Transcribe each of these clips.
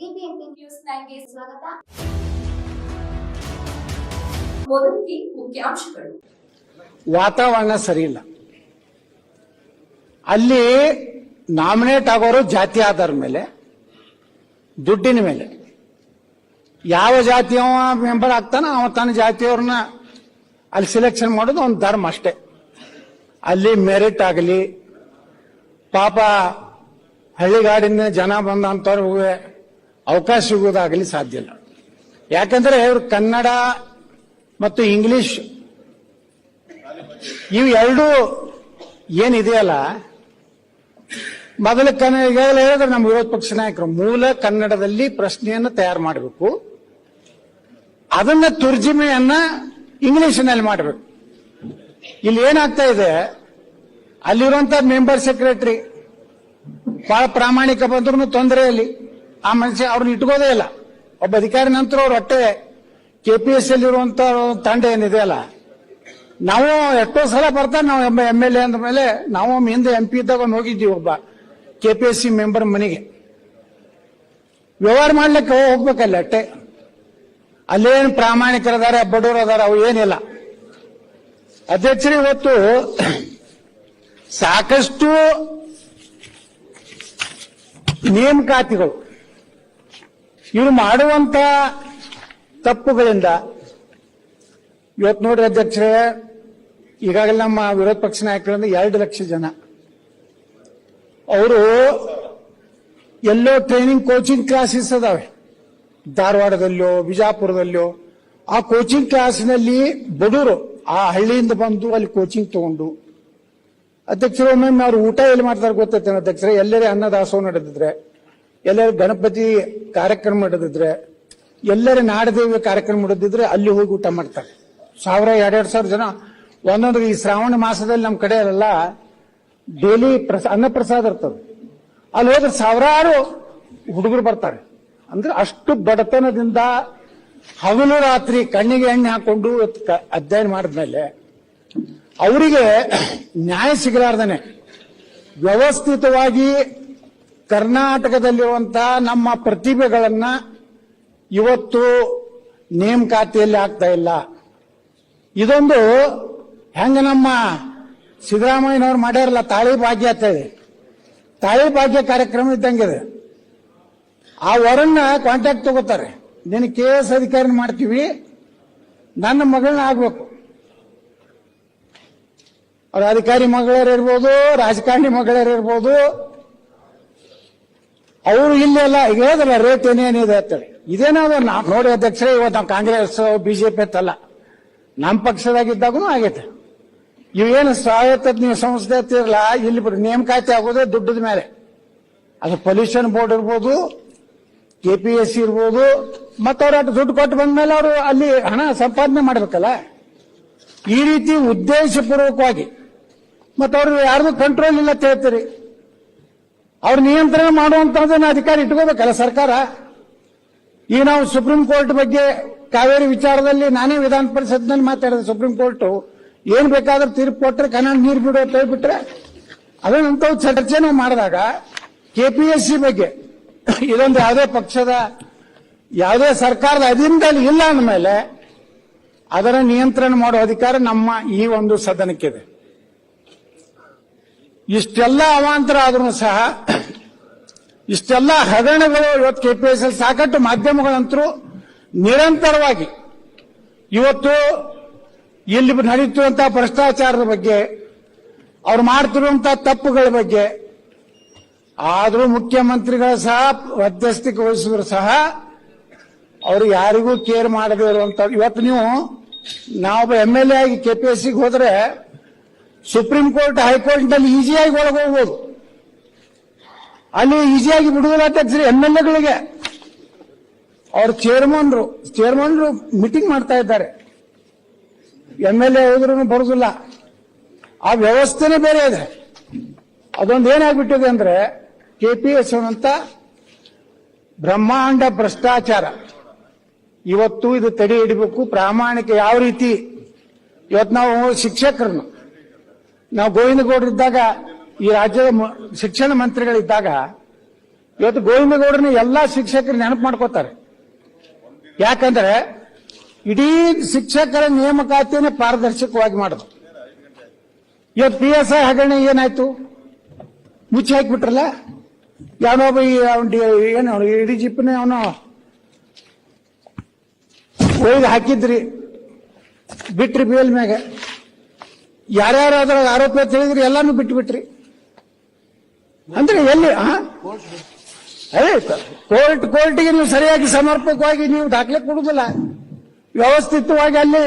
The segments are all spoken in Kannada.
ಬಿಬಿಎಂಪಿ ನ್ಯೂಸ್ ನೈನ್ಗೆ ಸ್ವಾಗತ. ಮೊದಲಿಗೆ ಮುಖ್ಯಾಂಶಗಳು. ವಾತಾವರಣ ಸರಿಯಿಲ್ಲ ಅಲ್ಲಿ ನಾಮಿನೇಟ್ ಆಗೋರು ಜಾತಿ ಆಧಾರ ಮೇಲೆ, ದುಡ್ಡಿನ ಮೇಲೆ. ಯಾವ ಜಾತಿಯವ ಮೆಂಬರ್ ಆಗ್ತಾನ ಅವ ತನ್ನ ಜಾತಿಯವ್ರನ್ನ ಅಲ್ಲಿ ಸೆಲೆಕ್ಷನ್ ಮಾಡೋದು ಒಂದು ಧರ್ಮ ಅಷ್ಟೇ. ಅಲ್ಲಿ ಮೆರಿಟ್ ಆಗಲಿ, ಪಾಪ ಹಳ್ಳಿಗಾಡಿನ ಜನ ಬಂದಂಥವ್ರಿಗೆ ಅವಕಾಶ ಸಿಗುವುದಾಗಲಿ ಸಾಧ್ಯ ಇಲ್ಲ. ಯಾಕಂದ್ರೆ ಇವರು ಕನ್ನಡ ಮತ್ತು ಇಂಗ್ಲಿಷ್ ಇವು ಎರಡೂ ಏನಿದೆಯಲ್ಲ, ಮೊದಲ ಕನ್ನಡ ಈಗಾಗಲೇ ಹೇಳಿದ್ರೆ ನಮ್ಮ ವಿರೋಧ ಪಕ್ಷ ನಾಯಕರು, ಮೂಲ ಕನ್ನಡದಲ್ಲಿ ಪ್ರಶ್ನೆಯನ್ನು ತಯಾರು ಮಾಡಬೇಕು, ಅದನ್ನ ತುರ್ಜಿಮೆಯನ್ನ ಇಂಗ್ಲಿಷ್ನಲ್ಲಿ ಮಾಡಬೇಕು. ಇಲ್ಲಿ ಏನಾಗ್ತಾ ಇದೆ, ಅಲ್ಲಿರುವಂತ ಮೆಂಬರ್ ಸೆಕ್ರೆಟರಿ, ಬಹಳ ಪ್ರಾಮಾಣಿಕ ಬಂದ್ರು ತೊಂದರೆ ಅಲ್ಲಿ ಆ ಮನುಷ್ಯ ಅವ್ರನ್ನ ಇಟ್ಕೋದೇ ಇಲ್ಲ. ಒಬ್ಬ ಅಧಿಕಾರಿ ನಂತರ ಅವ್ರ ಹೊಟ್ಟೆ ಅಲ್ಲಿ ಇರುವಂತ ತಂಡ ಏನಿದೆ ಅಲ್ಲ, ನಾವು ಎಷ್ಟೋ ಸಲ ಬರ್ತಾರೆ, ನಾವು ಎಂ ಎಲ್ ಎ ಅಂದ ಮೇಲೆ ನಾವು ಹಿಂದೆ ಎಂ ಪಿ ಇದ್ದಾಗ ಹೋಗಿದ್ದೀವಿ ಒಬ್ಬ K P S C member ಮನೆಗೆ. ವ್ಯವಹಾರ ಮಾಡ್ಲಿಕ್ಕೆ ಹೋಗ್ಬೇಕಲ್ಲ ಅಟ್ಟೆ. ಅಲ್ಲೇನು ಪ್ರಾಮಾಣಿಕರದಾರ ಬಡವರು ಅದಾರ ಅವು ಏನಿಲ್ಲ. ಅಧ್ಯಕ್ಷರು, ಇವತ್ತು ಸಾಕಷ್ಟು ನೇಮಕಾತಿಗಳು. ಇವರು ಮಾಡುವಂತ ತಪ್ಪುಗಳಿಂದ ಇವತ್ತು ನೋಡ್ರಿ ಅಧ್ಯಕ್ಷರೇ, ಈಗಾಗಲೇ ನಮ್ಮ ವಿರೋಧ ಪಕ್ಷ ನಾಯಕರಿಂದ ಎರಡು ಲಕ್ಷ ಜನ. ಅವರು ಎಲ್ಲೋ ಟ್ರೈನಿಂಗ್ ಕೋಚಿಂಗ್ ಕ್ಲಾಸಸ್ ಅದಾವೆ. ಧಾರವಾಡದಲ್ಲೋ, ಬಿಜಾಪುರದಲ್ಲೋ, ಆ ಕೋಚಿಂಗ್ ಕ್ಲಾಸ್ನಲ್ಲಿ ಬಡವರು ಆ ಹಳ್ಳಿಯಿಂದ ಬಂದು ಅಲ್ಲಿ ಕೋಚಿಂಗ್ ತಗೊಂಡು. ಅಧ್ಯಕ್ಷರು ಒಮ್ಮೆ ಅವ್ರು ಊಟ ಎಲ್ಲಿ ಮಾಡ್ತಾರೆ ಗೊತ್ತೈತೆ ಅಧ್ಯಕ್ಷರೇ ಎಲ್ಲರೇ ಅನ್ನದಾಸೋ ನಡೆದಿದ್ರೆ. ಎಲ್ಲರೂ ಗಣಪತಿ ಕಾರ್ಯಕ್ರಮ ಮಾಡೋದಿದ್ರೆ ಎಲ್ಲರ ನಾಡದೇವಿ ಕಾರ್ಯಕ್ರಮ ಮಾಡೋದಿದ್ರೆ ಅಲ್ಲಿ ಹೋಗಿ ಊಟ ಮಾಡ್ತಾರೆ. ಸಾವಿರ, ಎರಡೆರಡು ಸಾವಿರ ಜನ. ಒಂದೊಂದು ಈ ಶ್ರಾವಣ ಮಾಸದಲ್ಲಿ ನಮ್ಮ ಕಡೆ ಅಲ್ಲ ಡೈಲಿ ಪ್ರಸ ಅನ್ನ ಪ್ರಸಾದ ಇರ್ತದೆ. ಅಲ್ಲಿ ಹೋದ್ರೆ ಸಾವಿರಾರು ಹುಡುಗರು ಬರ್ತಾರೆ. ಅಂದ್ರೆ ಅಷ್ಟು ಬಡತನದಿಂದ ಹಗಲು ರಾತ್ರಿ ಕಣ್ಣಿಗೆ ಎಣ್ಣೆ ಹಾಕೊಂಡು ಅಧ್ಯಯನ ಮಾಡಿದ್ಮೇಲೆ ಅವರಿಗೆ ನ್ಯಾಯ ಸಿಗಲಾರ್ದನೆ. ವ್ಯವಸ್ಥಿತವಾಗಿ ಕರ್ನಾಟಕದಲ್ಲಿರುವಂತ ನಮ್ಮ ಪ್ರತಿಭೆಗಳನ್ನ ಇವತ್ತು ನೇಮಕಾತಿಯಲ್ಲಿ ಆಗ್ತಾ ಇಲ್ಲ. ಇದೊಂದು ಹೆಂಗ ನಮ್ಮ ಸಿದ್ದರಾಮಯ್ಯನವ್ರು ಮಾಡ್ಯಾರಲ್ಲ, ತಾಳಿ ಭಾಗ್ಯ ಅಂತ ಹೇಳಿ. ತಾಳಿ ಭಾಗ್ಯ ಕಾರ್ಯಕ್ರಮ ಇದ್ದಂಗಿದೆ ಆ ವರನ್ನ ಕಾಂಟ್ಯಾಕ್ಟ್ ತಗೋತಾರೆ. ನೀನು ಕೆ ಎಸ್ ಅಧಿಕಾರಿ ಮಾಡ್ತೀವಿ, ನನ್ನ ಮಗಳನ್ನ ಆಗ್ಬೇಕು. ಅವ್ರ ಅಧಿಕಾರಿ ಮಗಳರು ಇರ್ಬೋದು, ರಾಜಕಾರಣಿ ಮಗಳರು ಇರ್ಬೋದು ಅವರು ಇಲ್ಲೆಲ್ಲ ಈಗ ಹೇಳಿದ್ರೆ ರೇಟ್ ಏನೇನಿದೆ ಅಂತೇಳಿ. ಇದೇನಾದ್ರು ನಾವು ನೋಡಿ ಅಧ್ಯಕ್ಷರೇ, ಇವತ್ತು ನಾವು ಕಾಂಗ್ರೆಸ್, ಬಿಜೆಪಿ ಅಂತಲ್ಲ ನಮ್ಮ ಪಕ್ಷದಾಗಿದ್ದಾಗೂ ಆಗೈತೆ. ಇವೇನು ಸ್ವಾಯತ್ತ ನೀವು ಸಂಸ್ಥೆ ಅಂತಿರಲ್ಲ, ಇಲ್ಲಿ ಬಿಡಿ ನೇಮಕಾತಿ ಆಗೋದೇ ದುಡ್ಡದ ಮೇಲೆ. ಅದು ಪೊಲ್ಯೂಷನ್ ಬೋರ್ಡ್ ಇರ್ಬೋದು ಕೆ ಪಿ ಎಸ್ ಸಿ ಇರ್ಬೋದು, ಮತ್ತೆ ಅವ್ರ ಅಷ್ಟು ದುಡ್ಡು ಕೊಟ್ಟು ಬಂದ್ಮೇಲೆ ಅವರು ಅಲ್ಲಿ ಹಣ ಸಂಪಾದನೆ ಮಾಡಬೇಕಲ್ಲ. ಈ ರೀತಿ ಉದ್ದೇಶಪೂರ್ವಕವಾಗಿ. ಮತ್ತೆ ಅವ್ರು ಯಾರ್ದು ಕಂಟ್ರೋಲ್ ಇಲ್ಲ ಅಂತ ಹೇಳ್ತೀರಿ. ಅವ್ರ ನಿಯಂತ್ರಣ ಮಾಡುವಂತದನ್ನ ಅಧಿಕಾರ ಇಟ್ಕೋಬೇಕಲ್ಲ ಸರ್ಕಾರ, ಈ ನಾವು ಸುಪ್ರೀಂ ಕೋರ್ಟ್ ಬಗ್ಗೆ ಕಾವೇರಿ ವಿಚಾರದಲ್ಲಿ ನಾನೇ ವಿಧಾನ ಪರಿಷತ್ನಲ್ಲಿ ಮಾತಾಡಿದೆ ಸುಪ್ರೀಂ ಕೋರ್ಟ್ ಏನ್ ಬೇಕಾದ್ರೂ ತೀರ್ಪು ಕೊಟ್ಟರೆ ಕನ್ನಡ ನೀರು ಬಿಡೋ ಅಂತ ಹೇಳ್ಬಿಟ್ರೆ ಅದನ್ನಂತ ಚರ್ಚೆ ನಾವು ಮಾಡಿದಾಗ ಕೆಪಿಎಸ್ಸಿ ಬಗ್ಗೆ ಇದೊಂದು ಯಾವುದೇ ಪಕ್ಷದ, ಯಾವುದೇ ಸರ್ಕಾರದ ಅಧೀನದಲ್ಲಿ ಇಲ್ಲ ಅಂದಮೇಲೆ ಅದರ ನಿಯಂತ್ರಣ ಮಾಡುವ ಅಧಿಕಾರ ನಮ್ಮ ಈ ಒಂದು ಸದನಕ್ಕಿದೆ. ಇಷ್ಟೆಲ್ಲ ಅವಾಂತರ ಆದ್ರೂ ಸಹ ಇಷ್ಟೆಲ್ಲ ಹಗರಣಗಳು ಇವತ್ತು ಕೆಪಿಎಸ್ಎಲ್ ಸಾಕಷ್ಟು ಮಾಧ್ಯಮಗಳಂತರೂ ನಿರಂತರವಾಗಿ ಇವತ್ತು ಇಲ್ಲಿ ನಡೆಯುತ್ತಿರುವಂತಹ ಭ್ರಷ್ಟಾಚಾರದ ಬಗ್ಗೆ, ಅವ್ರು ಮಾಡ್ತಿರುವಂತಹ ತಪ್ಪುಗಳ ಬಗ್ಗೆ, ಆದರೂ ಮುಖ್ಯಮಂತ್ರಿಗಳ ಸಹ ಮಧ್ಯಸ್ಥಿಕೆ ವಹಿಸಿದ್ರು ಸಹ ಅವರು ಯಾರಿಗೂ ಕೇರ್ ಮಾಡದೇ ಇರುವಂತ ಇವತ್ತು ನೀವು ನಾವೊಬ್ಬ ಎಂ ಎಲ್ ಎ ಆಗಿ ಕೆಪಿಎಸ್ಸಿಗೆ ಹೋದ್ರೆ ಸುಪ್ರೀಂ ಕೋರ್ಟ್ ಹೈಕೋರ್ಟ್ನಲ್ಲಿ ಈಸಿಯಾಗಿ ಒಳಗೆ ಹೋಗ್ಬೋದು ಅಲ್ಲಿ ಈಸಿಯಾಗಿ ಬಿಡುವುದಿಲ್ಲ ಅಧ್ಯಕ್ಷರು, ಎಂ ಎಲ್ ಎಗಳಿಗೆ. ಅವ್ರ ಚೇರ್ಮನ್ರು ಚೇರ್ಮನ್ರು ಮೀಟಿಂಗ್ ಮಾಡ್ತಾ ಇದ್ದಾರೆ. ಎಂ ಎಲ್ ಎ ಹೋದ್ರೂ ಬರುದಿಲ್ಲ. ಆ ವ್ಯವಸ್ಥೆನೇ ಬೇರೆ ಇದೆ. ಅದೊಂದು ಏನಾಗ್ಬಿಟ್ಟಿದೆ ಅಂದ್ರೆ ಕೆಪಿಎಸ್ ಅಂತ ಬ್ರಹ್ಮಾಂಡ ಭ್ರಷ್ಟಾಚಾರ. ಇವತ್ತು ಇದು ತಡೆ ಹಿಡಬೇಕು, ಪ್ರಾಮಾಣಿಕ ಯಾವ ರೀತಿ. ಇವತ್ತು ನಾವು ಶಿಕ್ಷಕರನ್ನು. ನಾವು ಗೋವಿಂದಗೌಡರಿದ್ದಾಗ ಈ ರಾಜ್ಯದ ಶಿಕ್ಷಣ ಮಂತ್ರಿಗಳಿದ್ದಾಗ ಇವತ್ತು ಗೋವಿಂದಗೌಡರನ್ನ ಎಲ್ಲಾ ಶಿಕ್ಷಕರು ನೆನಪು ಮಾಡ್ಕೋತಾರೆ. ಯಾಕಂದ್ರೆ ಇಡೀ ಶಿಕ್ಷಕರ ನೇಮಕಾತಿಯನ್ನೇ ಪಾರದರ್ಶಕವಾಗಿ ಮಾಡೋದು. ಇವತ್ತು ಪಿ ಎಸ್ ಐ ಹಗರಣೆ ಏನಾಯ್ತು? ಮುಚ್ಚಿ ಹಾಕಿಬಿಟ್ರಲ್ಲ? ಯಾವ ಈ ಅವ್ನ್ ಡಿ- ಏನು ಇಡೀ ಜಿಪ್ನೇ ಅವನು ಒಯ್ದು ಹಾಕಿದ್ರಿ, ಬಿಟ್ರಿ ಬೇಲ್ ಮ್ಯಾಗ. ಯಾರ್ಯಾರು ಅದ್ರಾಗ ಆರೋಪ ತಿಳಿದ್ರಿ ಎಲ್ಲಾನು ಬಿಟ್ಟು ಬಿಟ್ರಿ ಅಂದ್ರೆ ಎಲ್ಲಿ? ಅದೇ ಕೋರ್ಟ್, ಕೋರ್ಟ್ಗೆ ನೀವು ಸರಿಯಾಗಿ ಸಮರ್ಪಕವಾಗಿ ನೀವು ದಾಖಲೆ ಕೊಡುದಿಲ್ಲ ವ್ಯವಸ್ಥಿತವಾಗಿ ಅಲ್ಲಿ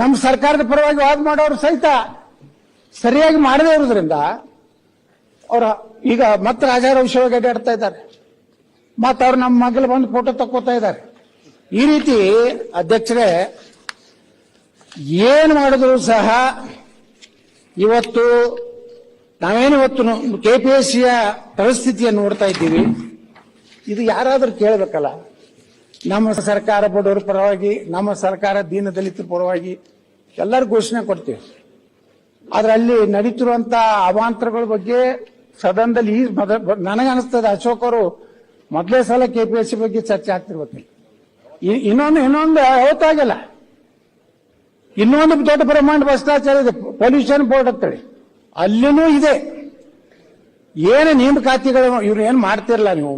ನಮ್ಮ ಸರ್ಕಾರದ ಪರವಾಗಿ ವಾದ ಮಾಡೋರು ಸಹಿತ ಸರಿಯಾಗಿ ಮಾಡದೇ ಇರೋದ್ರಿಂದ ಅವ್ರ ಈಗ ಮತ್ತೆ ರಾಜಾರ ವಿಷಯವಾಗಿ ಅಡ್ಡಾಡ್ತಾ ಇದ್ದಾರೆ. ಮತ್ತೆ ಅವ್ರು ನಮ್ಮ ಮಗಲು ಬಂದು ಫೋಟೋ ತಕ್ಕೋತಾ ಇದ್ದಾರೆ. ಈ ರೀತಿ ಅಧ್ಯಕ್ಷರೇ, ಏನು ಮಾಡಿದ್ರು ಸಹ ಇವತ್ತು ನಾವೇನು ಇವತ್ತು ಸಿಯ ಪರಿಸ್ಥಿತಿಯನ್ನು ನೋಡ್ತಾ ಇದ್ದೀವಿ. ಇದು ಯಾರಾದರೂ ಕೇಳಬೇಕಲ್ಲ. ನಮ್ಮ ಸರ್ಕಾರ ಬಡವರ ಪರವಾಗಿ, ನಮ್ಮ ಸರ್ಕಾರ ದೀನ ದಲಿತರ ಪರವಾಗಿ ಎಲ್ಲರೂ ಘೋಷಣೆ ಕೊಡ್ತೀವಿ. ಆದ್ರೆ ಅಲ್ಲಿ ನಡೀತಿರುವಂತ ಅವಾಂತರಗಳ ಬಗ್ಗೆ ಸದನದಲ್ಲಿ ಈ ಮೊದ- ನನಗೆ ಅನಿಸ್ತದೆ ಅಶೋಕ್ ಅವರು ಮೊದಲೇ ಸಲ ಸಿ ಬಗ್ಗೆ ಚರ್ಚೆ ಆಗ್ತಿರ್ಬೇಕು ಇ- ಇನ್ನೊಂದು ಇನ್ನೊಂದು ಯಾವತ್ತಾಗಿಲ್ಲ. ಇನ್ನೊಂದು ದೊಡ್ಡ ಪ್ರಮಾಣದ ಭ್ರಷ್ಟಾಚಾರ ಇದೆ. ಪೊಲ್ಯೂಷನ್ ಬೋರ್ಡ್ ಅಂತೇಳಿ ಅಲ್ಲಿನೂ ಇದೆ. ಏನು ನೇಮಕಾತಿಗಳು ಇವ್ರು ಏನು ಮಾಡ್ತಿರಲ್ಲ ನೀವು?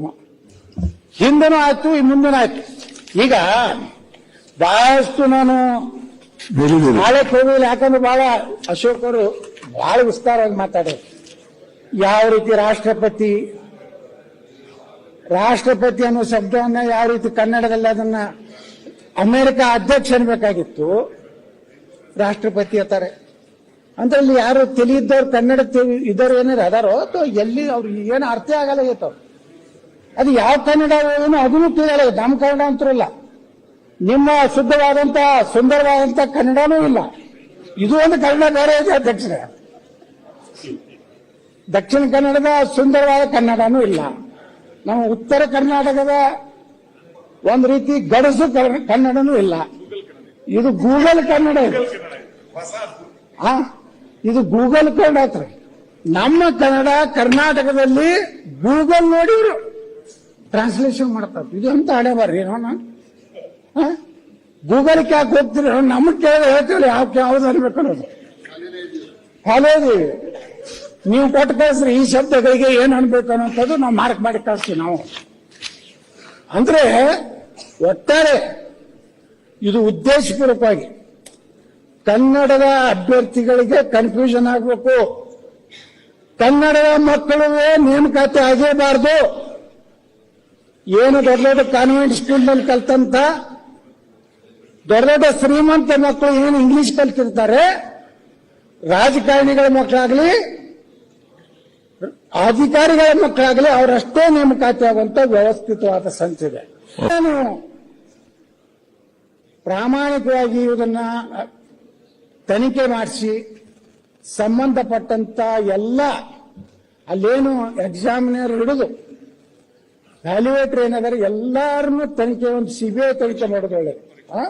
ಹಿಂದನೂ ಆಯ್ತು ಈ ಮುಂದನೂ ಆಯ್ತು. ಈಗ ಬಹಳಷ್ಟು ನಾನು ಬಾಳೆ ಹೋಗಿಲ್ಲ ಯಾಕಂದ್ರೆ ಬಹಳ ಅಶೋಕ್ ಅವರು ಬಹಳ ವಿಸ್ತಾರವಾಗಿ ಮಾತಾಡ ಯಾವ ರೀತಿ ರಾಷ್ಟ್ರಪತಿ ರಾಷ್ಟ್ರಪತಿ ಅನ್ನೋ ಶಬ್ದವನ್ನ ಯಾವ ರೀತಿ ಕನ್ನಡದಲ್ಲಿ ಅದನ್ನ ಅಮೆರಿಕ ಅಧ್ಯಕ್ಷ ಅನ್ಬೇಕಾಗಿತ್ತು ರಾಷ್ಟ್ರಪತಿ ಅಂತಾರೆ. ಅಂದ್ರೆ ಇಲ್ಲಿ ಯಾರು ತಿಳಿಯಿದ್ದವ್ರು ಕನ್ನಡ ಇದ್ದವ್ರು ಏನಾರು ಅದಾರೋ ಅಥವಾ ಎಲ್ಲಿ ಅವ್ರು ಏನು ಅರ್ಥ ಆಗಲ್ಲ ಇವತ್ತು ಅದು ಯಾವ ಕನ್ನಡ ಏನು ಅದನ್ನು ತಿಳಿಯಲ್ಲ ನಮ್ಮ ಕನ್ನಡ ಅಂತರಲ್ಲ ನಿಮ್ಮ ಶುದ್ಧವಾದಂತ ಸುಂದರವಾದಂತ ಕನ್ನಡನೂ ಇಲ್ಲ. ಇದು ಒಂದು ಕನ್ನಡ ಬೇರೆ ಇದೆ ದಕ್ಷಿಣ. ದಕ್ಷಿಣ ಕನ್ನಡದ ಸುಂದರವಾದ ಕನ್ನಡನೂ ಇಲ್ಲ. ನಮ್ಮ ಉತ್ತರ ಕರ್ನಾಟಕದ ಒಂದು ರೀತಿ ಗಡಸು ಕನ್ನಡ- ಕನ್ನಡನೂ ಇಲ್ಲ. ಇದು ಗೂಗಲ್ ಕನ್ನಡ ಇದು? ಇದು ಗೂಗಲ್ ಹತ್ರ ನಮ್ಮ ಕನ್ನಡ ಕರ್ನಾಟಕದಲ್ಲಿ ಗೂಗಲ್ ನೋಡಿ ಟ್ರಾನ್ಸ್ಲೇಷನ್ ಮಾಡ್ತಾರೆ. ಇದು ಅಂತ ಆಡೇ ಬರ್ರಿ ಏನೋ ಗೂಗಲ್ ಯಾಕೆ ಹೋಗ್ತೀರಿ ನಮ್ಗೆ ಕೇಳಿದ್ರೆ ಹೇಳ್ತೀವಿ ಯಾವ ಯಾವ್ದು ಅನ್ಬೇಕು ಅನ್ನೋದು. ಕಾಲೇಜಿ ನೀವು ಕೊಟ್ಟು ಕಳಿಸ್ರಿ, ಈ ಶಬ್ದಗಳಿಗೆ ಏನ್ ಅನ್ಬೇಕು ಅನ್ನೋಂಥದ್ದು ನಾವು ಮಾರ್ಕ್ ಮಾಡಿ ಕಳಿಸ್ತೀವಿ ನಾವು. ಅಂದ್ರೆ, ಒಟ್ಟಾರೆ, ಇದು ಉದ್ದೇಶಪೂರ್ವಕವಾಗಿ ಕನ್ನಡದ ಅಭ್ಯರ್ಥಿಗಳಿಗೆ ಕನ್ಫ್ಯೂಷನ್ ಆಗಬೇಕು. ಕನ್ನಡದ ಮಕ್ಕಳು ನೇಮಕಾತಿ ಆಗೇಬಾರದು ಏನು ದೊಡ್ಡ ದೊಡ್ಡ ಕಾನ್ವೆಂಟ್ ಸ್ಕೂಲ್ನಲ್ಲಿ ಕಲ್ತಂತ, ದೊಡ್ಡ ದೊಡ್ಡ ಶ್ರೀಮಂತ ಮಕ್ಕಳು ಏನು ಇಂಗ್ಲಿಷ್ ಕಲ್ತಿರ್ತಾರೆ, ರಾಜಕಾರಣಿಗಳ ಮಕ್ಕಳಾಗ್ಲಿ, ಅಧಿಕಾರಿಗಳ ಮಕ್ಕಳಾಗಲಿ ಅವರಷ್ಟೇ ನೇಮಕಾತಿ ಆಗುವಂತ ವ್ಯವಸ್ಥಿತವಾದ ಸಂಚಿದೆ ನಾನು ಪ್ರಾಮಾಣಿಕವಾಗಿ ಇದನ್ನ ತನಿಖೆ ಮಾಡಿಸಿ ಸಂಬಂಧಪಟ್ಟಂತ ಎಲ್ಲ ಅಲ್ಲೇನು ಎಕ್ಸಾಮಿನರ್ ಹಿಡಿದು ವ್ಯಾಲ್ಯೂಯೇಟರ್ ಏನಾದರೆ ಎಲ್ಲಾರನ್ನು ತನಿಖೆ ಒಂದು ಸಿಬಿಐ ತನಿಖೆ ಮಾಡೋದು ಆ?